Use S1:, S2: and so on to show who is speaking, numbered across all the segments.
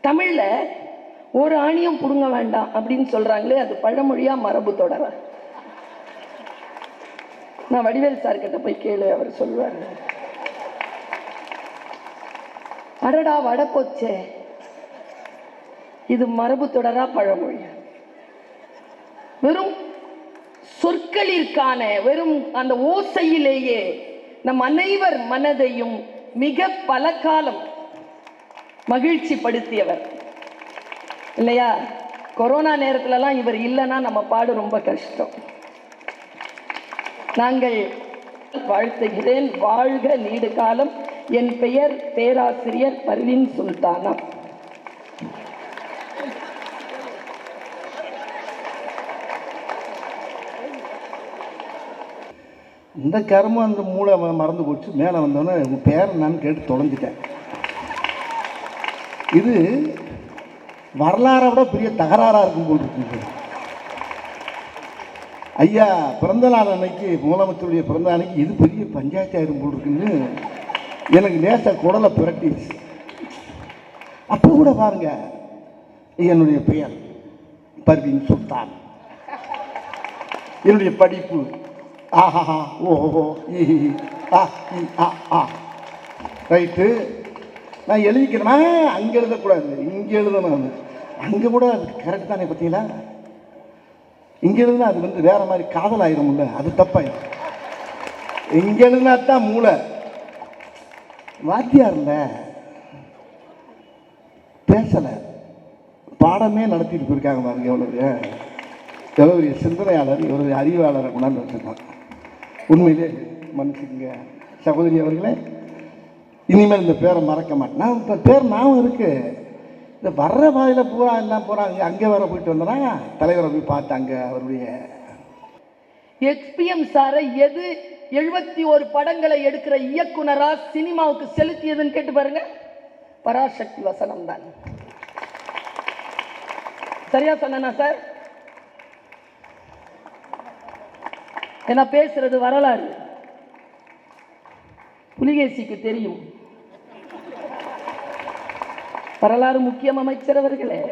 S1: தமிழில் ஒரு ஆணியம் பிடுங்க வேண்டாம் அப்படின்னு சொல்கிறாங்களே அது பழமொழியாக மரபு தொடர. நான் வடிவேல் சார்கிட்ட போய் கேளு அவர் சொல்லுவார். அடடா வட போச்சே. இது மரபு தொடரா பழமொழி. வெறும் சொற்களிற்கான வெறும் அந்த ஓசையிலேயே நம் அனைவர் மனதையும் மிக பல காலம் மகிழ்ச்சி படுத்தியவர் இல்லையா? கொரோனா நேரத்துலலாம் இவர் இல்லைன்னா நம்ம பாடு ரொம்ப கஷ்டம். நாங்கள் வாழ்த்துகிறேன். வாழ்க நீடு காலம். என் பெயர் பேராசிரியர் பர்வின் சுல்தானா.
S2: இந்த கருமம் அந்த மூளை மறந்து போச்சு. மேலே வந்தோன்னே உங்கள் பேர் என்னன்னு கேட்டு தொலைஞ்சிட்டேன். இது வரலாறை விட பெரிய தகராறாக இருக்கும் போல் இருக்குது ஐயா பிறந்த நாள் அன்னைக்கு முதலமைச்சருடைய பிறந்த அன்னைக்கு இது பெரிய பஞ்சாயத்து ஆயிரும் போல் இருக்குன்னு எனக்கு நேச குடலை பிரட்டிஸ் அப்போ கூட பாருங்க என்னுடைய பெயர் பர்வீன் சுல்தான். என்னுடைய படிப்பு ஆஹாஹா ஓஹோ ஆ ஆ ஆ. ரைட்டு. நான் எழுதிக்கிறேனா. அங்கே எழுதக்கூடாது. இங்கே எழுதணும் அங்கே கூட அது கரெக்ட் தானே பார்த்தீங்களா? இங்கே எழுதுனா அது வந்து வேற மாதிரி காதல் ஆயிரும்ல அது தப்பாயிரும். இங்கே எழுதுனா தான் மூளை. வாத்தியார்ல பேசலை. பாடமே நடத்திட்டு போயிருக்காங்க பாருங்க எவ்வளவு எவ்வளோ சிந்தனையாளர் எவ்வளோ அறிவாளரை கொண்டாந்து வச்சிருக்காங்க உண்மையிலே மனுஷங்க சகோதரி அவர்களே இனிமேல் இந்த பேரை மறக்க மாட்டேன். நான் இப்போ பேர் ஞாபகம் இருக்குது இந்த வர்ற பாதையில் பூரா எல்லாம் போகிறாங்க அங்கே வர போயிட்டு வந்தனா தலைவரை போய் பார்த்தாங்க அங்கே அவருடைய
S1: எக்ஸ்பிஎம் சாரை எது எழுபத்தி ஒரு படங்களை எடுக்கிற இயக்குனரா சினிமாவுக்கு செலுத்தியதுன்னு கேட்டு பாருங்க. பராசக்தி வசனம் தான். சரியா சொன்னா சார் ஏன்னா பேசுறது வரலாறு. புலிகேசிக்கு தெரியும். வரலாறு முக்கியம் அமைச்சர் அவர்களே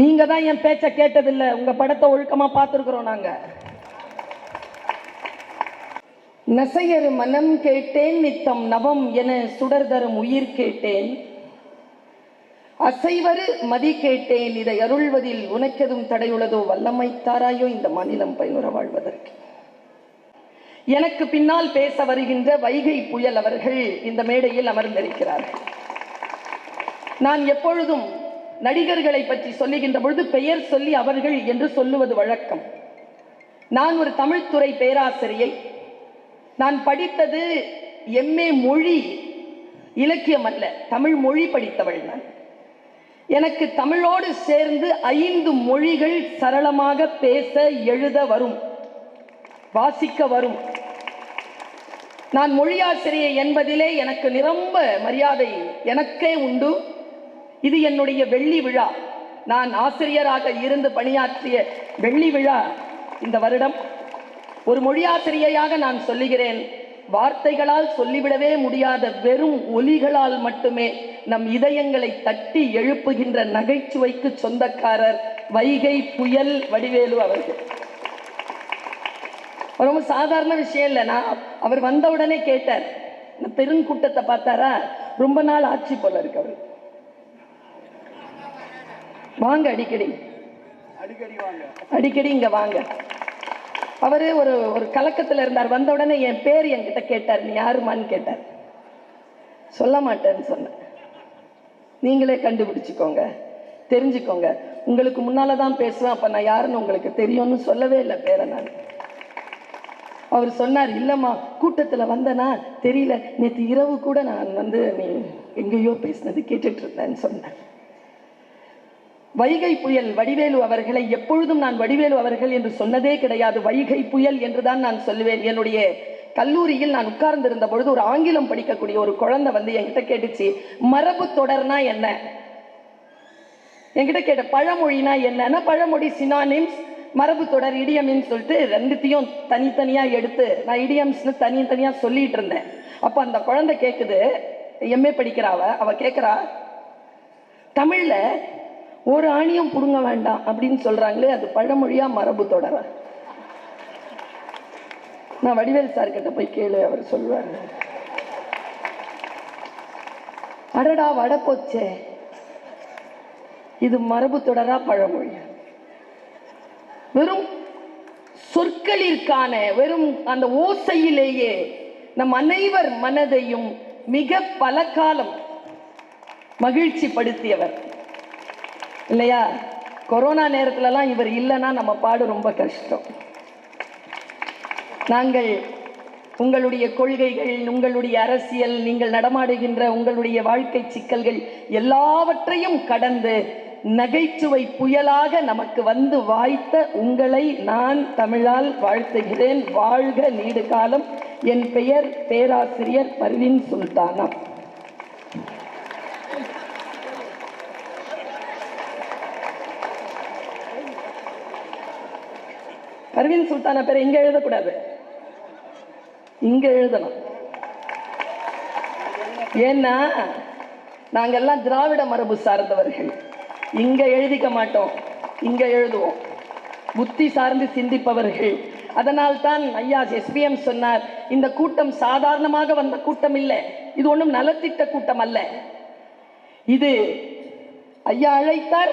S1: நீங்க தான் என் பேச்ச கேட்டதில்லை. உங்க படத்தை ஒழுக்கமா பார்த்துருக்குறோம் நாங்க. நசையர் மனம் கேட்டேன் நித்தம் நவம் என சுடர் தரும் உயிர் கேட்டேன். அசைவரு மதி கேட்டேன் இதை அருள்வதில் உனக்கெதும் தடையுள்ளதோ வல்லமை தாராயோ இந்த மாநிலம் பயனுற வாழ்வதற்கு. எனக்கு பின்னால் பேச வருகின்ற வைகை புயல் அவர்கள் இந்த மேடையில் அமர்ந்திருக்கிறார்கள் நான் எப்பொழுதும் நடிகர்களை பற்றி சொல்லுகின்ற பொழுது பெயர் சொல்லி அவர்கள் என்று சொல்லுவது வழக்கம். நான் ஒரு தமிழ்துறை பேராசிரியை. நான் படித்தது எம்ஏ மொழி இலக்கியம் அல்ல தமிழ் மொழி படித்தவள் நான். எனக்கு தமிழோடு சேர்ந்து ஐந்து மொழிகள் சரளமாக பேச எழுத வரும். வாசிக்க வரும். நான் மொழியாசிரியை என்பதிலே எனக்கு நிரம்ப மரியாதை எனக்கே உண்டு. இது என்னுடைய வெள்ளி விழா. நான் ஆசிரியராக இருந்து பணியாற்றிய வெள்ளி விழா இந்த வருடம். ஒரு மொழியாசிரியையாக நான் சொல்லுகிறேன். வார்த்தைகளால் சொல்லிவிடவே முடியாத வெறும் ஒலிகளால் மட்டுமே நம் இதயங்களை தட்டி எழுப்புகின்ற நகைச்சுவைக்கு சொந்தக்காரர் வைகை புயல் வடிவேலு அவர்கள். ரொம்ப சாதாரண விஷயம் இல்லை. நான் அவர் வந்த உடனே கேட்டார். இந்த பெருங்கூட்டத்தை பார்த்தாரா? ரொம்ப நாள் ஆட்சி போல இருக்கு அவர். வாங்க அடிக்கடி. அடிக்கடி இங்க வாங்க. அவரு ஒரு ஒரு கலக்கத்துல இருந்தார். வந்த உடனே என் பேர் என்கிட்ட கேட்டார். நீ யாருமான்னு கேட்டார். சொல்ல மாட்டேன்னு சொன்னேன். நீங்களே கண்டுபிடிச்சுக்கோங்க. தெரிஞ்சுக்கோங்க. உங்களுக்கு முன்னால தான் பேசுவேன். அப்ப நான் யாருன்னு உங்களுக்கு தெரியும்னு சொல்லவே இல்லை பேரை நான். அவர் சொன்னார் இல்லைம்மா கூட்டத்தில் வந்தனா தெரியல. நேற்று இரவு கூட நான் வந்து நீ எங்கேயோ பேசினது கேட்டுட்டு இருந்தேன்னு சொன்னேன். வைகை புயல் வடிவேலு அவர்களை எப்பொழுதும் நான் வடிவேலு அவர்கள் என்று சொன்னதே கிடையாது. வைகை புயல் என்றுதான் நான் சொல்லுவேன். என்னுடைய கல்லூரியில் நான் உட்கார்ந்திருந்த பொழுது ஒரு ஆங்கிலம் படிக்கக்கூடிய ஒரு குழந்தை வந்து என்கிட்ட கேட்டுச்சு மரபு தொடர்னா என்ன? என்கிட்ட கேட்ட பழமொழினா என்னன்னா பழமொழி சினானிம்ஸ் மரபு தொடர் இடியம்னு சொல்லிட்டு ரெண்டுத்தையும் தனித்தனியாக எடுத்து நான் இடியம்ஸ்னு தனித்தனியாக சொல்லிட்டு இருந்தேன். அப்போ அந்த குழந்தை கேட்குது எம்ஏ படிக்கிறாவ அவ கேட்குறா தமிழில் ஒரு ஆணியம் பிடுங்க வேண்டாம் அப்படின்னு சொல்கிறாங்களே அது பழமொழியாக மரபு தொடர? நான் வடிவேல் சார் கிட்ட போய் கேளு அவர் சொல்லுவார். அடடா வட போச்சே. இது மரபு தொடரா பழமொழி. வெறும் சொற்களிற்கான வெறும் அந்த ஓசையிலேயே நம் அனைவர் மனதையும் மிக பல காலம் மகிழ்ச்சி படுத்தியவர் இல்லையா? கொரோனா நேரத்துலலாம் இவர் இல்லைன்னா நம்ம பாடு ரொம்ப கஷ்டம். நாங்கள் உங்களுடைய கொள்கைகள் உங்களுடைய அரசியல் நீங்கள் நடமாடுகின்ற உங்களுடைய வாழ்க்கை சிக்கல்கள் எல்லாவற்றையும் கடந்து நகைச்சுவை புயலாக நமக்கு வந்து வாய்த்த உங்களை நான் தமிழால் வாழ்த்துகிறேன். வாழ்க நீடு காலம் என் பெயர் பேராசிரியர் பர்வின் சுல்தானா. பர்வின் சுல்தானா பேரை இங்க எழுதக்கூடாது. இங்க எழுதணும். ஏன்னா நாங்கெல்லாம் திராவிட மரபு சார்ந்தவர்கள். இங்க எழுதிக்க மாட்டோம். இங்க எழுதுவோம். புத்தி சார்ந்து சிந்திப்பவர்கள். அதனால் தான் ஐயா எஸ்பிஎம் சொன்னார் இந்த கூட்டம் சாதாரணமாக வந்த கூட்டம் இல்லை. இது ஒன்றும் நலத்திட்ட கூட்டம் அல்ல. இது ஐயா அழைத்தார்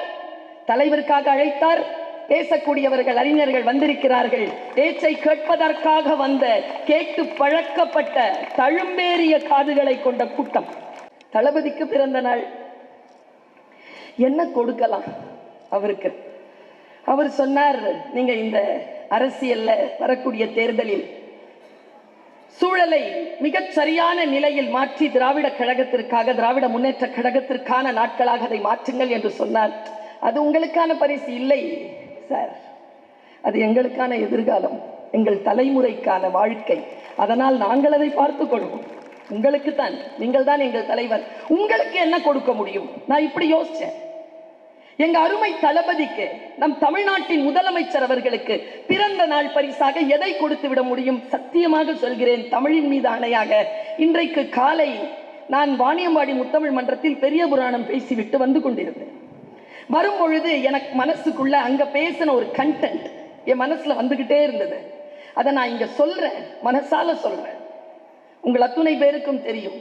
S1: தலைவருக்காக அழைத்தார் பேசக்கூடியவர்கள் அறிஞர்கள் வந்திருக்கிறார்கள். பேச்சை கேட்பதற்காக வந்த கேட்டு பழக்கப்பட்ட தழும்பேறிய காதுகளை கொண்ட கூட்டம். தளபதிக்கு பிறந்த நாள். என்ன கொடுக்கலாம் அவருக்கு? அவர் சொன்னார் நீங்க இந்த அரசியல்ல வரக்கூடிய தேர்தலில் சூழலை மிகச் சரியான நிலையில் மாற்றி திராவிட கழகத்திற்காக திராவிட முன்னேற்ற கழகத்திற்கான நாட்களாக அதை மாற்றுங்கள் என்று சொன்னார். அது உங்களுக்கான பரிசு இல்லை சார். அது எங்களுக்கான எதிர்காலம் எங்கள் தலைமுறைக்கான வாழ்க்கை. அதனால் நாங்கள் அதை பார்த்துக் கொள்வோம். உங்களுக்கு தான் நீங்கள் தான் எங்கள் தலைவர். உங்களுக்கு என்ன கொடுக்க முடியும்? நான் இப்படி யோசிச்சேன். எங்க அருமை தளபதிக்கு நம் தமிழ்நாட்டின் முதலமைச்சர் அவர்களுக்கு பிறந்த நாள் பரிசாக எதை கொடுத்து விட முடியும்? சத்தியமாக சொல்கிறேன் தமிழின் மீது ஆணையாக இன்றைக்கு காலை நான் வாணியம்பாடி முத்தமிழ் மன்றத்தில் பெரிய புராணம் பேசிவிட்டு வந்து கொண்டிருந்தேன். வரும் பொழுது எனக்கு மனசுக்குள்ள அங்க பேசின ஒரு கண்டென்ட் என் மனசுல வந்துகிட்டே இருந்தது. அதை நான் இங்க சொல்றேன் மனசால சொல்றேன். உங்கள் அத்துணை பேருக்கும் தெரியும்.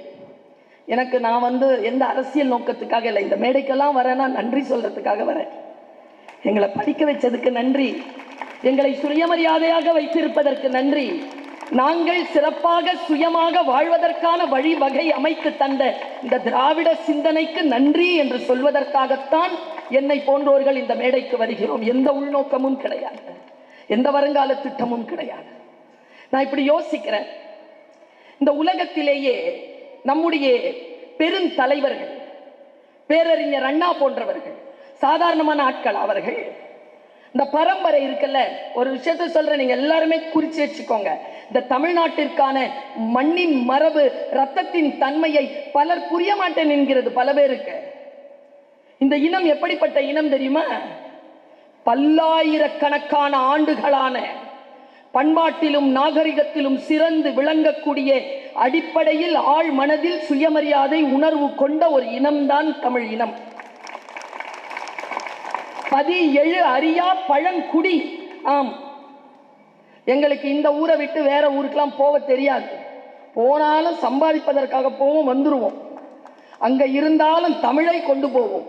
S1: எனக்கு நான் வந்து எந்த அரசியல் நோக்கத்துக்காக இல்லை. இந்த மேடைக்கெல்லாம் வரேன்னா நன்றி சொல்றதுக்காக வரேன். எங்களை படிக்க வச்சதுக்கு நன்றி. எங்களை சுயமரியாதையாக வைத்திருப்பதற்கு நன்றி. நாங்கள் சிறப்பாக சுயமாக வாழ்வதற்கான வழிவகை அமைத்து தந்த இந்த திராவிட சிந்தனைக்கு நன்றி என்று சொல்வதற்காகத்தான் என்னை போன்றோர்கள் இந்த மேடைக்கு வருகிறோம். எந்த உள்நோக்கமும் கிடையாது. எந்த வருங்கால திட்டமும் கிடையாது. நான் இப்படி யோசிக்கிறேன். இந்த உலகத்திலேயே நம்முடைய பெருந்தலைவர்கள் பேரறிஞர் அண்ணா போன்றவர்கள் சாதாரணமான ஆட்கள் அவர்கள். இந்த பரம்பரை இருக்குல்ல ஒரு விஷயத்த சொல்றேன் நீங்க எல்லாருமே குறிச்சு வச்சுக்கோங்க. இந்த தமிழ்நாட்டிற்கான மண்ணின் மரபு ரத்தத்தின் தன்மையை பலர் புரிய மாட்டேன் என்கிறது பல பேருக்கு. இந்த இனம் எப்படிப்பட்ட இனம் தெரியுமா? பல்லாயிரக்கணக்கான ஆண்டுகளான பண்பாட்டிலும் நாகரிகத்திலும் சிறந்து விளங்கக்கூடிய அடிப்படையில் ஆழ் மனதில் சுயமரியாதை உணர்வு கொண்ட ஒரு இனம்தான் தமிழ் இனம். பதி எழு அறியா பழங்குடி. ஆம். எங்களுக்கு இந்த ஊரை விட்டு வேற ஊருக்கெல்லாம் போக தெரியாது. போனாலும் சம்பாதிப்பதற்காக போவோம் வந்துருவோம். அங்க இருந்தாலும் தமிழை கொண்டு போவோம்.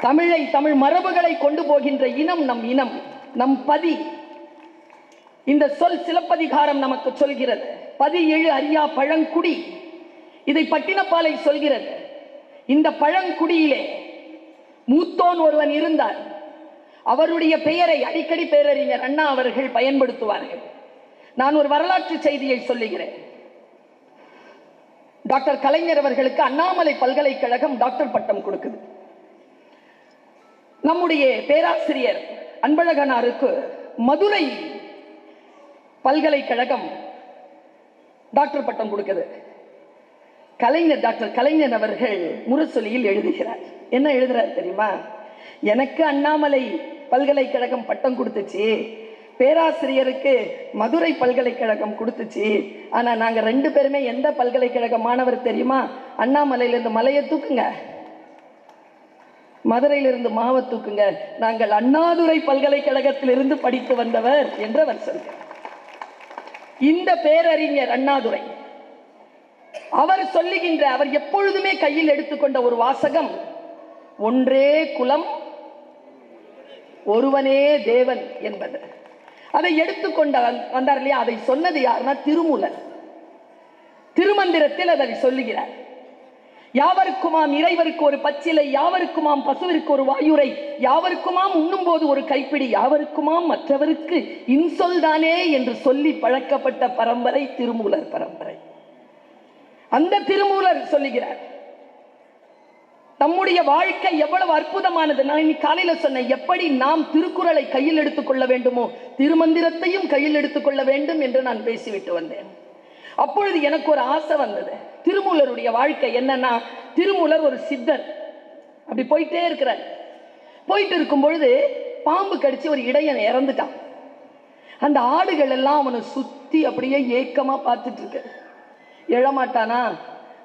S1: தமிழை தமிழ் மரபுகளை கொண்டு போகின்ற இனம் நம் இனம் நம் பதி. இந்த சொல் சிலப்பதிகாரம் நமக்கு சொல்கிறது. பதி அரியா பழங்குடி. இதை பட்டினப்பாலை சொல்கிறது. இந்த பழங்குடியிலே மூத்தோன் ஒருவன் இருந்தார் அவருடைய பெயரை அடிக்கடி பேரறிஞர் அண்ணா அவர்கள் பயன்படுத்துவார்கள். நான் ஒரு வரலாற்று செய்தியை சொல்லுகிறேன். டாக்டர் கலைஞர் அவர்களுக்கு அண்ணாமலை பல்கலைக்கழகம் டாக்டர் பட்டம் கொடுக்குது. நம்முடைய பேராசிரியர் அன்பழகனாருக்கு மதுரை பல்கலைக்கழகம் டாக்டர் பட்டம் கொடுக்குது. கலைஞர் டாக்டர் கலைஞர் அவர்கள் முரசொலியில் எழுதுகிறார். என்ன எழுதுறாரு தெரியுமா? எனக்கு அண்ணாமலை பல்கலைக்கழகம் பட்டம் கொடுத்துச்சு. பேராசிரியருக்கு மதுரை பல்கலைக்கழகம் கொடுத்துச்சு. ஆனா நாங்க ரெண்டு பேருமே எந்த பல்கலைக்கழக மாணவர் தெரியுமா? அண்ணாமலையிலேருந்து மலையை தூக்குங்க. மதுரையிலிருந்து மாவை தூக்குங்க. நாங்கள் அண்ணாதுரை பல்கலைக்கழகத்திலிருந்து படித்து வந்தவர் என்று அவர் சொல்கிறார். இந்த பேரறிஞர் அண்ணாதுரை. அவர் சொல்லுகின்ற அவர் எப்பொழுதுமே கையில் எடுத்துக்கொண்ட ஒரு வாசகம் ஒன்றே குலம் ஒருவனே தேவன் என்பது. அதை எடுத்துக்கொண்ட வந்- வந்தார் இல்லையா? அதை சொன்னது யாருன்னா திருமூலர். திருமந்திரத்தில் அதை சொல்லுகிறார். யாவருக்குமாம் இறைவருக்கு ஒரு பச்சிலை யாவருக்குமாம் பசுவிற்கு ஒரு வாயுரை யாவருக்குமாம் உண்ணும்போது ஒரு கைப்பிடி யாவருக்குமாம் மற்றவருக்கு இன்சொல்தானே என்று சொல்லி பழக்கப்பட்ட பரம்பரை திருமூலர் பரம்பரை. அந்த திருமூலர் சொல்லுகிறார் நம்முடைய வாழ்க்கை எவ்வளவு அற்புதமானது. நான் இன்னைக்கு காலையில சொன்னேன் எப்படி நாம் திருக்குறளை கையில் எடுத்துக்கொள்ள வேண்டுமோ திருமந்திரத்தையும் கையில் எடுத்துக்கொள்ள வேண்டும் என்று நான் பேசிவிட்டு வந்தேன். அப்பொழுது எனக்கு ஒரு ஆசை வந்தது. திருமூலருடைய வாழ்க்கை என்னன்னா திருமூலர் ஒரு சித்தர். அப்படி போயிட்டே இருக்கிறார். போயிட்டு இருக்கும் பொழுது பாம்பு கடிச்சு ஒரு இடையன் இறந்துட்டான். அந்த ஆடுகள் எல்லாம் அவனை சுத்தி அப்படியே ஏக்கமா பார்த்துட்டு இருக்கு. எழமாட்டானா?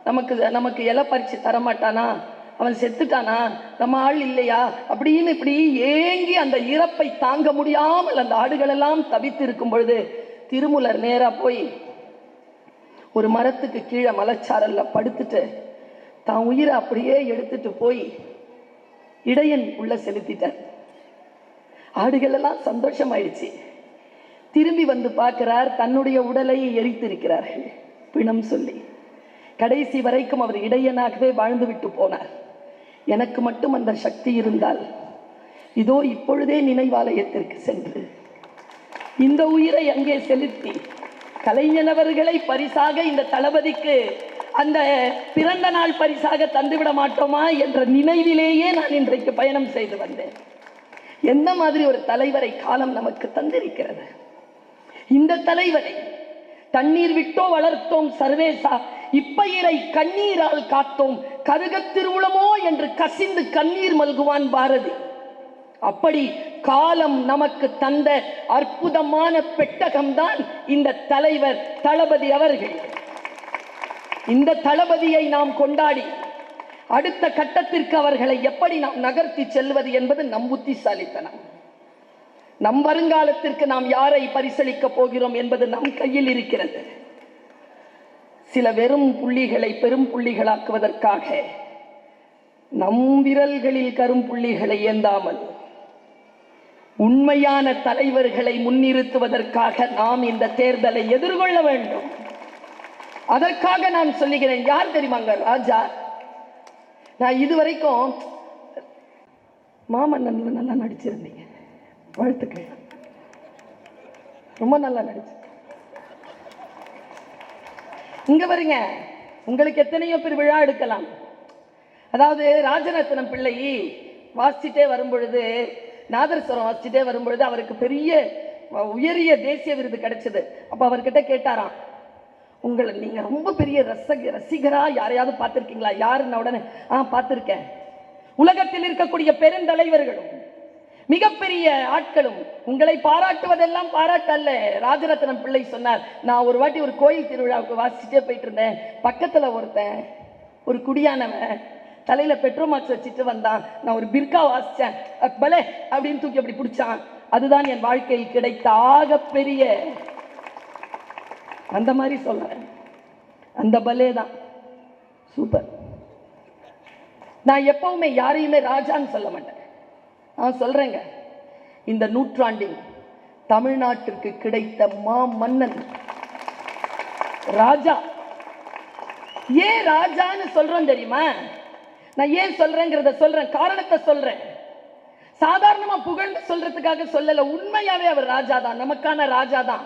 S1: நமக்கு நமக்கு இலை பறிச்சு தரமாட்டானா? அவன் செத்துட்டானா? நம்ம ஆள் இல்லையா? அப்படின்னு இப்படி ஏங்கி அந்த இறப்பை தாங்க முடியாமல் அந்த ஆடுகள் எல்லாம் தவித்து இருக்கும் பொழுது திருமூலர் நேரா போய் ஒரு மரத்துக்கு கீழே மலைச்சாரல்ல படுத்துட்டு தான் உயிரை அப்படியே எடுத்துட்டு போய் இடையன் உள்ள செலுத்திட்டார். ஆடுகள் எல்லாம் சந்தோஷமாயிடுச்சு. திரும்பி வந்து பார்க்கிறார் தன்னுடைய உடலை எரித்திருக்கிறார்கள் பிணம் சொல்லி. கடைசி வரைக்கும் அவர் இடையனாகவே வாழ்ந்து விட்டு போனார். எனக்கு மட்டும் அந்த சக்தி இருந்தால் இதோ இப்பொழுதே நினைவாலயத்திற்கு சென்று இந்த உயிரை அங்கே செலுத்தி கலைஞனவர்களை பரிசாக இந்த தளபதிக்கு அந்த பிறந்த நாள் பரிசாக தந்துவிட மாட்டோமா என்ற நினைவிலேயே நான் இன்றைக்கு பயணம் செய்து வந்தேன். எந்த மாதிரி ஒரு தலைவரை காலம் நமக்கு தந்திருக்கிறது? இந்த தலைவரை தண்ணீர் விட்டோ வளர்த்தோம் சர்வேசா இப்பயிரை கண்ணீரால் காத்தோம் கருகத் திருவுளமோ என்று கசிந்து கண்ணீர் மல்குவான் பாரதி. அப்படி காலம் நமக்கு தந்த அற்புதமான பெட்டகம்தான் இந்த தலைவர் தளபதி அவர்கள். இந்த தளபதியை நாம் கொண்டாடி அடுத்த கட்டத்திற்கு அவர்களை எப்படி நாம் நகர்த்தி செல்வது என்பது நம் புத்திசாலித்தனம். நம் வருங்காலத்திற்கு நாம் யாரை பரிசளிக்க போகிறோம் என்பது நம் கையில் இருக்கிறது. சில வெறும் புள்ளிகளை பெரும் புள்ளிகளாக்குவதற்காக நம் விரல்களில் கரும் புள்ளிகளை ஏந்தாமல் உண்மையான தலைவர்களை முன்னிறுத்துவதற்காக நாம் இந்த தேர்தலை எதிர்கொள்ள வேண்டும். அதற்காக நான் சொல்லுகிறேன் யார் தெரியுமாங்க ராஜா? நான் இதுவரைக்கும் மாமன்னன்ல நல்லா நடிச்சிருந்தீங்க. வாழ்த்துக்கள். ரொம்ப நல்லா நடிச்சு. இங்க வருங்க உங்களுக்கு எத்தனையோ பேர் விழா எடுக்கலாம். அதாவது ராஜரத்னம் பிள்ளை வாசிச்சுட்டே வரும்பொழுது நாதர்ஸ்வரம் வாசிச்சுட்டே வரும்பொழுது அவருக்கு பெரிய உயரிய தேசிய விருது கிடைச்சது. அப்போ அவர்கிட்ட கேட்டாராம் உங்களை நீங்கள் ரொம்ப பெரிய ரசக ரசிகரா யாரையாவது பார்த்துருக்கீங்களா? யாருன்ன உடனே ஆ பார்த்துருக்கேன். உலகத்தில் இருக்கக்கூடிய பெருந்தலைவர்களும் மிகப்பெரிய ஆட்களும் உங்களை பாராட்டுவதெல்லாம் பாராட்டல்ல. ராஜரத்னம் பிள்ளை சொன்னார் நான் ஒரு வாட்டி ஒரு கோயில் திருவிழாவுக்கு வாசிச்சுட்டே போயிட்டு இருந்தேன். பக்கத்தில் ஒருத்தன் ஒரு குடியானவன் தலையில பெட்ரோமாக்ஸ் வச்சுட்டு வந்தான். நான் ஒரு பிர்கா வாசிச்சேன். அக் பலே அப்படின்னு தூக்கி அப்படி பிடிச்சான். அதுதான் என் வாழ்க்கையில் கிடைத்த ஆகப்பெரிய அந்த மாதிரி சொல்றேன். அந்த பலே தான். சூப்பர். நான் எப்பவுமே யாரையுமே ராஜான்னு சொல்ல மாட்டேன். நான் சொல்றேங்க. இந்த நூற்றாண்டில் தமிழ்நாட்டிற்கு கிடைத்த மா மன்னன் ராஜா. ஏன் ராஜான்னு சொல்றோம் தெரியுமா? நான் ஏன் சொல்றேங்கிறத சொல்றேன் காரணத்தை சொல்றேன். சாதாரணமா புகழ்ந்து சொல்றதுக்காக சொல்லல உண்மையாவே அவர் ராஜா தான் நமக்கான ராஜா தான்.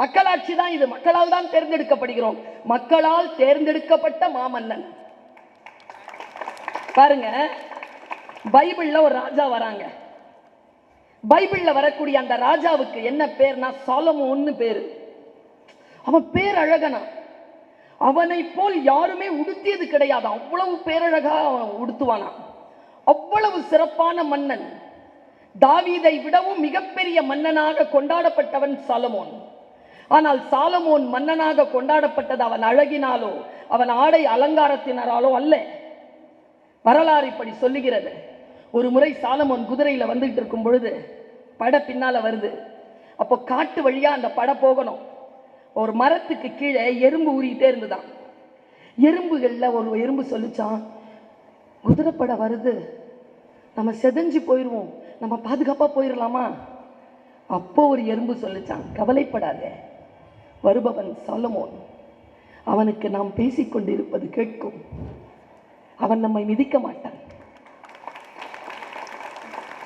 S1: மக்களாட்சி தான் இது மக்களால் தான் தேர்ந்தெடுக்கப்படுகிறோம். மக்களால் தேர்ந்தெடுக்கப்பட்ட மாமன்னன். பாருங்க பைபிள்ல ஒரு ராஜா வராங்க. பைபிள்ல வரக்கூடிய அந்த ராஜாவுக்கு என்ன பேர்னா சாலமோன்னு பேரு. அவன் பேர் அழகனா. அவனை போல் யாருமே உடுத்தியது கிடையாது. அவ்வளவு பேரழகா அவன் உடுத்துவானா அவ்வளவு சிறப்பான மன்னன். தாவீதை விடவும் மிகப்பெரிய மன்னனாக கொண்டாடப்பட்டவன் சாலமோன். ஆனால் சாலமோன் மன்னனாக கொண்டாடப்பட்டது அவன் அழகினாலோ அவன் ஆடை அலங்காரத்தினராலோ அல்ல. வரலாறு இப்படி சொல்லுகிறது. ஒரு முறை சாலமோன் குதிரையில் வந்துகிட்டு இருக்கும் பொழுது பட பின்னால வருது. அப்போ காட்டு வழியா அந்த பட போகணும். ஒரு மரத்துக்கு கீழே எறும்பு ஊறிக்கிட்டே இருந்துதான் எறும்புகளில் ஒரு எறும்பு சொல்லிச்சான் குதிரைப்படை வருது. நம்ம செதஞ்சு போயிடுவோம் நம்ம பாதுகாப்பாக போயிடலாமா அப்போ ஒரு எறும்பு சொல்லிச்சான் கவலைப்படாதே. வருபவன் சாலமோன். அவனுக்கு நாம் பேசிக்கொண்டிருப்பது கேட்கும். அவன் நம்மை மிதிக்க மாட்டான்.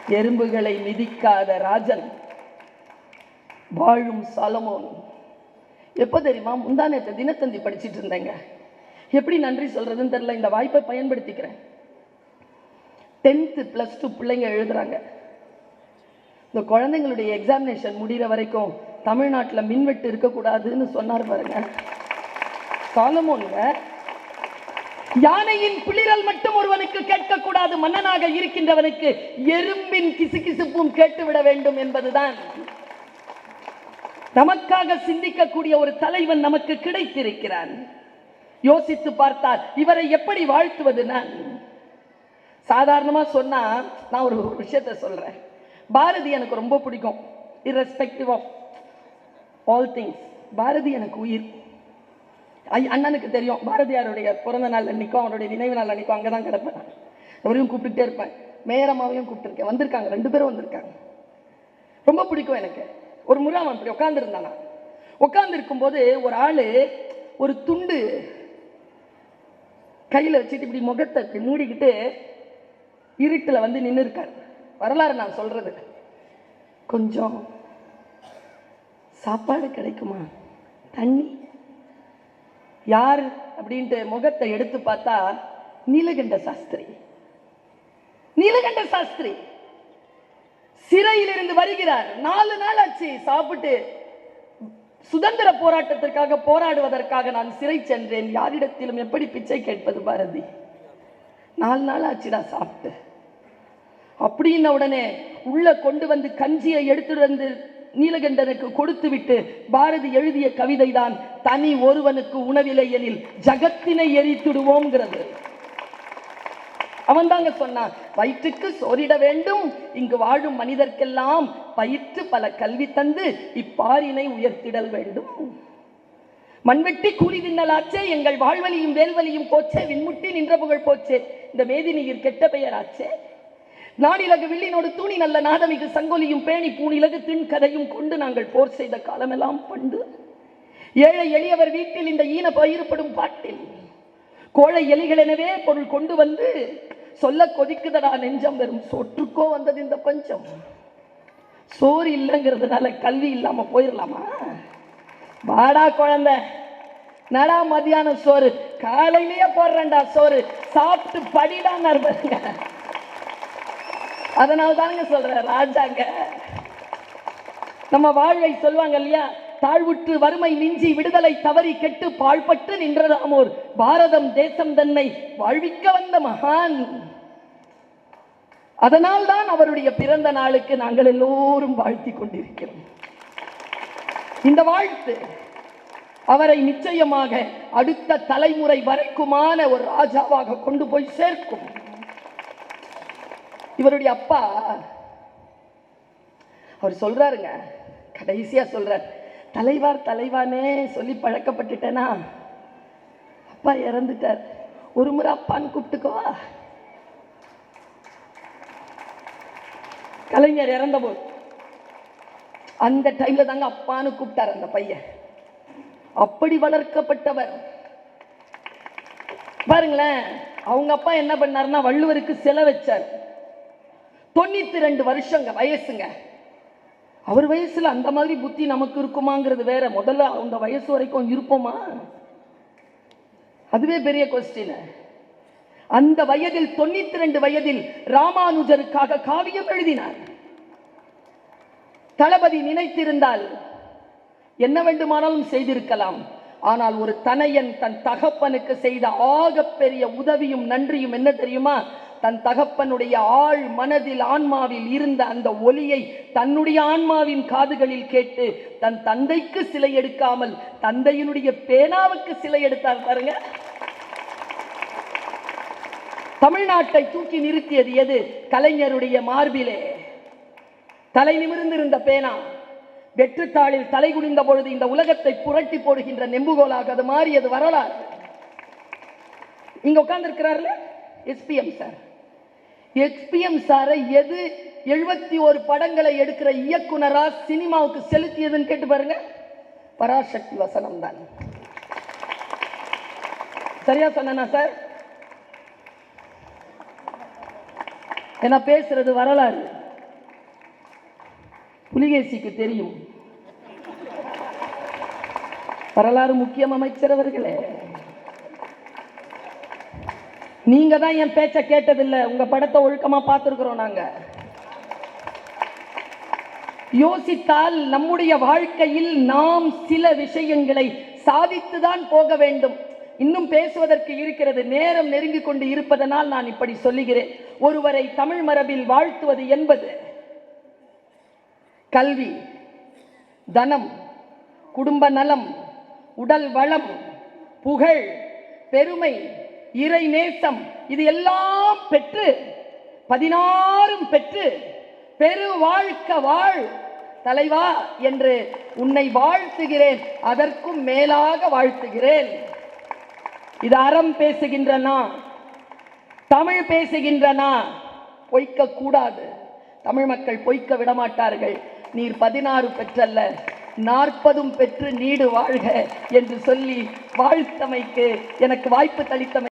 S1: எறும்புகளை மிதிக்காத ராஜன் வாழும் சாலமோன். எப்போ தெரியுமா? முந்தானத்தை தினத்தந்தி படிச்சிட்டு இருந்தேங்க. எப்படி நன்றி சொல்கிறதுன்னு தெரியல. இந்த வாய்ப்பை பயன்படுத்திக்கிறேன். டென்த்து ப்ளஸ் டூ பிள்ளைங்க எழுதுறாங்க. இந்த குழந்தைங்களுடைய எக்ஸாமினேஷன் முடிகிற வரைக்கும் தமிழ்நாட்டில் மின்வெட்டு இருக்கக்கூடாதுன்னு சொன்னார் பாருங்க. சாலமோனுங்க யானையின் பிளிரல் மட்டும் ஒருவனுக்கு கேட்கக்கூடாது. மன்னனாக இருக்கின்றவனுக்கு எறும்பின் கிசுகிசுப்பும் கேட்டுவிட வேண்டும் என்பதுதான். நமக்காக சிந்திக்கக்கூடிய ஒரு தலைவன் நமக்கு கிடைத்திருக்கிறான். யோசித்து பார்த்தால் இவரை எப்படி வாழ்த்துவது நான்? சாதாரணமாக சொன்னால் நான் ஒரு விஷயத்த சொல்கிறேன் பாரதி எனக்கு ரொம்ப பிடிக்கும். Irrespective of all things Bharathi எனக்கு உயிர். ஐ- அண்ணனுக்கு தெரியும். பாரதியாருடைய பிறந்த நாள் அன்னைக்கும் அவருடைய நினைவு நாள் அன்னைக்கும் அங்கே தான் கிடப்பேன் அவரையும் கூப்பிட்டுட்டே இருப்பேன். மேயரமாவையும் கூப்பிட்டுருக்கேன். வந்திருக்காங்க. ரெண்டு பேரும் வந்திருக்காங்க. ரொம்ப பிடிக்கும் எனக்கு. ஒரு முறை அவன் இப்படி உட்காந்துருந்தானா உட்காந்துருக்கும் போது ஒரு ஆளு ஒரு துண்டு கையில் வச்சுட்டு இப்படி முகத்தை இப்படி மூடிக்கிட்டு இருட்டில் வந்து நின்று இருக்கார் வரலாறு நான் சொல்கிறது கொஞ்சம் சாப்பாடு கிடைக்குமா? தண்ணி? யார்? அப்படின்ட்டு முகத்தை எடுத்து பார்த்தா நீலகண்ட சாஸ்திரி. நீலகண்ட சாஸ்திரி. சிறையிலிருந்து வருகிறார். நாலு நாள் ஆச்சு சாப்பிட்டு சுதந்திர போராட்டத்திற்காக போராடுவதற்காக நான் சிறை சென்றேன். யாரிடத்திலும் எப்படி பிச்சை கேட்பது பாரதி? நாலு நாள் ஆச்சுடா சாப்பிட்டு அப்படின்ன உடனே உள்ள கொண்டு வந்து கஞ்சியை எடுத்துட்டு வந்து நீலகண்டனுக்கு கொடுத்து விட்டு பாரதி எழுதிய கவிதை தான் தனி ஒருவனுக்கு உணவில்லை எனில் ஜகத்தினை எரித்துடுவோம்ங்கிறது. அவன் தாங்க சொன்னான் வயிற்றுக்கு சோறிட வேண்டும். இங்கு வாழும் மனிதர்க்கெல்லாம் பயிற்று பல கல்வி தந்து இப்பாரினை உயர்த்திடல் வேண்டும். மண்வெட்டி கூலி தின்னலாச்சே எங்கள் வாழ்வழியும் வேல்வழியும் போச்சே விண்முட்டி நின்ற புகழ் போச்சே இந்த மேதினியில் கெட்ட பெயராச்சே. நாடிலகு வில்லினோடு தூணி நல்ல நாதமிகு சங்கொலியும் பேணி பூணிலகு தின் கதையும் கொண்டு நாங்கள் போர் செய்த காலமெல்லாம் பண்டு. ஏழை எளியவர் வீட்டில் இந்த ஈன பயிரப்படும் பாட்டில். கோழை எலிகள் எனவே பொருள் கொண்டு வந்து சொல்ல கொதிக்குதடா நெஞ்சம் வெறும். சொற்றுக்கோ வந்தது இந்த பஞ்சம். சோறு இல்லைங்கிறதுனால கல்வி இல்லாம போயிடலாமா வாடா குழந்தை. நடா மதியானம் சோறு. காலையிலேயே போடுறேன்டா சோறு. சாப்பிட்டு படிடான்னு பாருங்க அதனால தாங்க சொல்றேன் ராஜாங்க. நம்ம வாழ்வை சொல்லுவாங்க இல்லையா? தாழ்வுற்று வறுமை மிஞ்சி விடுதலை தவறி கெட்டு பாழ்பட்டு நின்றதாமோர் பாரதம் தேசம் தன்னை வாழ்விக்க வந்த மகான். அதனால் தான் அவருடைய பிறந்த நாளுக்கு நாங்கள் எல்லோரும் வாழ்த்தி கொண்டிருக்கிறோம். இந்த வாழ்த்து அவரை நிச்சயமாக அடுத்த தலைமுறை வரைக்குமான ஒரு ராஜாவாக கொண்டு போய் சேர்க்கும். இவருடைய அப்பா அவர் சொல்றாருங்க கடைசியா சொல்றாரு தலைவார் தலைவானே சொல்லி பழக்கப்பட்டுட்டேனா? அப்பா இறந்துட்டார். ஒரு முறை அப்பான்னு கூப்பிட்டுக்கோவா கலைஞர் இறந்தபோது. அந்த டைம்ல தாங்க அப்பான்னு கூப்பிட்டார் அந்த பையன். அப்படி வளர்க்கப்பட்டவர். பாருங்களேன் அவங்க அப்பா என்ன பண்ணாருன்னா வள்ளுவருக்கு சிலை வச்சார். தொண்ணூத்தி ரெண்டு வருஷங்க வயசுங்க. அவர் வயசுல அந்த மாதிரி புத்தி நமக்கு இருக்குமாங்கிறது வேற. முதல்ல அந்த வயசு வரைக்கும் இருப்போமா? அதுவே பெரிய கொஸ்டின் அந்த வயதில் தொண்ணூத்தி ரெண்டு வயதில் ராமானுஜருக்காக காவியம் எழுதினார். தளபதி நினைத்திருந்தால் என்ன வேண்டுமானாலும் செய்திருக்கலாம். ஆனால் ஒரு தனையன் தன் தகப்பனுக்கு செய்த ஆகப்பெரிய உதவியும் நன்றியும் என்ன தெரியுமா? தன் தகப்பனுடைய ஆழ் மனதில் ஆன்மாவில் இருந்த அந்த ஒலியை தன்னுடைய ஆன்மாவின் காதுகளில் கேட்டு தன் தந்தைக்கு சிலை எடுக்காமல் தந்தையினுடைய பேனாவுக்கு சிலை எடுத்தார் பாருங்க. தமிழ்நாட்டை தூக்கி நிறுத்தியது எது? கலைஞருடைய மார்பிலே. தலை நிமிர்ந்திருந்த பேனா. வெற்றுத்தாளில் தலை குனிந்த பொழுது இந்த உலகத்தை புரட்டி போடுகின்ற நெம்புகோலாக அது மாறியது வரலாறு. இங்க உட்கார்ந்து எஸ்பிஎம் சார். எக்ஸ்பிஎம் சாரை எது எழுபத்தி ஒரு படங்களை எடுக்கிற இயக்குனரா சினிமாவுக்கு செலுத்தியதுன்னு கேட்டு பாருங்க. பராசக்தி வசனம் தான். சரியா சொன்னா சார்? ஏன்னா பேசுறது வரலாறு. புலிகேசிக்கு தெரியும். வரலாறு முக்கியம் அமைச்சர் அவர்களே. நீங்க தான் என் பேச்ச கேட்டதில்லை. உங்க படத்தை ஒழுக்கமா பார்த்துருக்குறோம் நாங்க. யோசித்தால் நம்முடைய வாழ்க்கையில் நாம் சில விஷயங்களை சாதித்துதான் போக வேண்டும். இன்னும் பேசுவதற்கு இருக்கிறது. நேரம் நெருங்கி கொண்டு இருப்பதனால் நான் இப்படி சொல்லுகிறேன். ஒருவரை தமிழ் மரபில் வாழ்த்துவது என்பது கல்வி தனம் குடும்ப நலம் உடல் வளம் புகழ் பெருமை இறை நேசம். இது எல்லாம் பெற்று பதினாறும் பெற்று பெரு வாழ்க்க வாழ் தலைவா என்று உன்னை வாழ்த்துகிறேன் அதற்கும் மேலாக வாழ்த்துகிறேன். இது அறம் பேசுகின்றனா? தமிழ் பேசுகின்றனா? பொய்க்க கூடாது. தமிழ் மக்கள் பொய்க்க விடமாட்டார்கள். நீர் பதினாறு பெற்றல்ல நாற்பதும் பெற்று நீடு வாழ்க என்று சொல்லி வாழ்த்தமைக்கு எனக்கு வாய்ப்பு தளித்தமை